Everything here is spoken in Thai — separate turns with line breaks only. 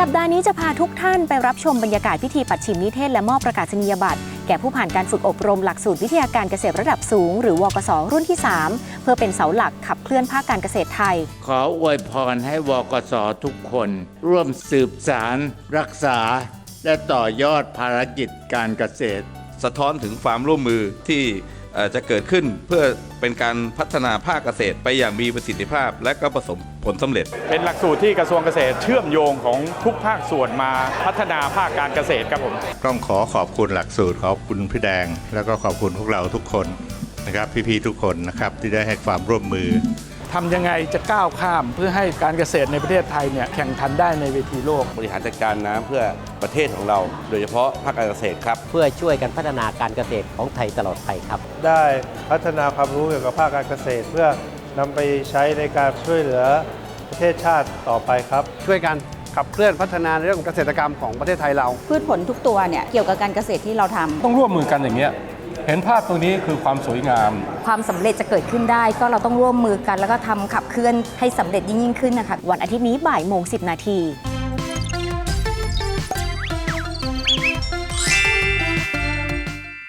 สัปดาห์นี้จะพาทุกท่านไปรับชมบรรยากาศพิธีปัดชิมนิเทศและมอบประกาศนียบัตรแก่ผู้ผ่านการฝึกอบรมหลักสูตรวิทยาการเกษตรระดับสูง หรือวกศรุ่นที่ 3 เพื่อเป็นเสาหลักขับเคลื่อนภาคการเกษตรไทย
ขออวยพรให้วกสทุกคน ร่วมสืบสาร รักษา และต่อยอดภารกิจการเกษตร
สะท้อนถึงความร่วมมือที่เอ่อ จะเกิดขึ้นเพื่อเป็นการพัฒนาภาคเกษตรไปอย่างมีประสิทธิภาพ และก็ประสบผลสำเร็จ
เป็นหลักสูตรที่กระทรวงเกษตรเชื่อมโยงของทุกภาคส่วนมาพัฒนาภาคการเกษตรครับผม
ต้องขอขอบคุณหลักสูตรขอบคุณพี่แดง แล้วก็ขอบคุณพวกเราทุกคนนะครับพี่ๆทุกคนนะครับที่ได้ให้ความร่วมมือ
ทำยังไงจะก้าวข้ามเพื่อให้การเกษตรในประเทศไทยเนี่ยแข่งขันได้ในเวทีโลก
บริหารจัดการน้ำเพื่อประเทศของเรา โดยเฉพาะภาคการเกษตรครับ
เพื่อช่วยกันพัฒนาการเกษตรของไทยตลอดไปครับ
ได้พัฒนาความรู้เกี่ยวกับภาคการเกษตร เพื่อนำไปใช้ในการช่วยเหลือประเทศชาติต่อไปครับ
ช่วยกันขับเคลื่อนพัฒนาในเรื่องของเกษตรกรรมของประเทศไทยเรา
พืชผลทุกตัวเนี่ยเกี่ยวกับการเกษตรที่เราทำ
ต้องร่วมมือกันอย่างเงี้ย เห็นภาพตรงนี้คือความสวยงาม
ความสำเร็จจะเกิดขึ้นได้ ก็เราต้องร่วมมือกัน แล้วก็ทำขับเคลื่อนให้สำเร็จยิ่งยิ่งขึ้นนะคะ
วันอาทิตย์นี้บ่ายโมงสินาที